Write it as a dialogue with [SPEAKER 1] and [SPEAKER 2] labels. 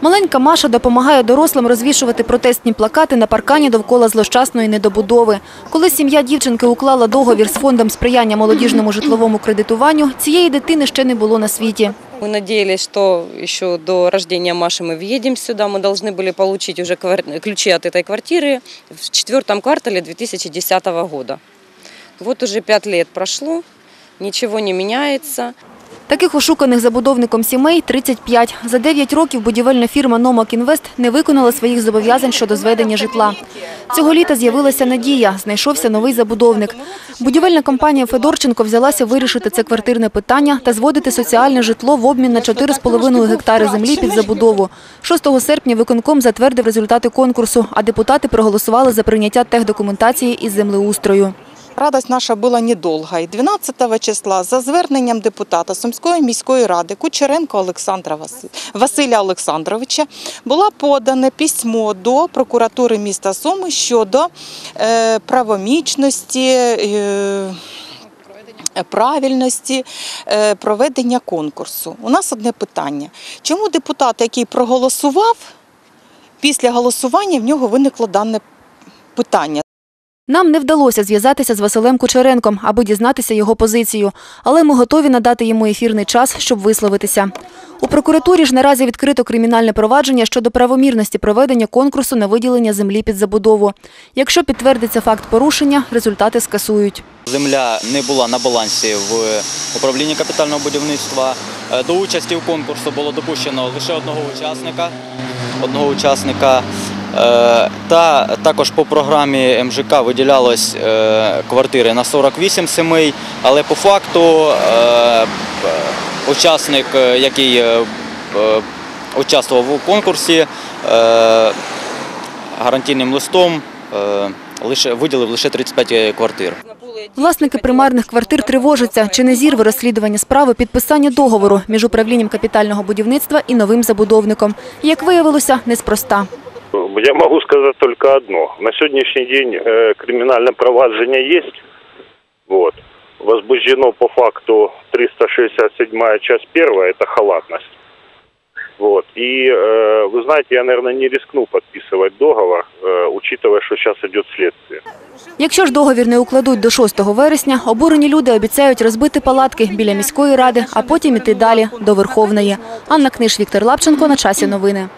[SPEAKER 1] Маленька Маша допомагає дорослим розвішувати протестні плакати на паркані довкола злощасної недобудови. Коли сім'я дівчинки уклала договір з фондом сприяння молодіжному житловому кредитуванню, цієї дитини ще не було на світі.
[SPEAKER 2] Мы надеялись, что еще до рождения Маши мы въедем сюда. Мы должны были получить уже квар- ключи от этой квартиры в четвертом квартале 2010 года. Вот уже пять лет прошло, ничего не меняется.
[SPEAKER 1] Таких ошуканих забудовником сімей 35. За 9 років будівельна фірма «Номак Інвест» не виконала своїх зобов'язань щодо зведення житла. Цього літа з'явилася надія, знайшовся новий забудовник. Будівельна компанія «Федорченко» взялася вирішити це квартирне питання та зводити соціальне житло в обмін на 4,5 гектари землі під забудову. 6 серпня виконком затвердив результати конкурсу, а депутати проголосували за прийняття техдокументації із землеустрою.
[SPEAKER 3] Радость наша була недовга. І 12 числа за зверненням депутата Сумської міської ради Кучеренко Олександра Василя Олександровича було подане письмо до прокуратури міста Суми щодо е, правомічності. Е, Правильності е, проведення конкурсу. У нас одне питання. Чому депутат, який проголосував, після голосування в нього виникло дане питання?
[SPEAKER 1] Нам не вдалося зв'язатися з Василем Кучеренком, аби дізнатися його позицію, але ми готові надати йому ефірний час, щоб висловитися. У прокуратурі ж наразі відкрито кримінальне провадження щодо правомірності проведення конкурсу на виділення землі під забудову. Якщо підтвердиться факт порушення, результати скасують.
[SPEAKER 4] Земля не була на балансі в управлінні капітального будівництва. Е, До участі в конкурсу було допущено лише одного учасника. Одного учасника. Е, Та також по програмі МЖК виділялось е, квартири на 48 сімей, але по факту е, учасник, який участвував у конкурсі, гарантійним листом виділив лише 35 квартир.
[SPEAKER 1] Власники примарних квартир тривожаться, чи не зірве розслідування справи підписання договору між управлінням капітального будівництва і новим забудовником. Як виявилося, неспроста.
[SPEAKER 5] Я могу сказать только одно. На сегодняшний день э, криминальное проваджение есть. Вот. Возбуждено по факту 367 часть 1, это халатность. Вот. И э, вы знаете, я, наверное, не рискну подписывать договор, э, учитывая, что сейчас идет следствие.
[SPEAKER 1] Якщо ж договір не укладуть до 6 вересня, обурені люди обіцяють розбити палатки біля міської ради, а потім іти далі до Верховної. Анна Книж, Віктор Лапченко. На часі новини.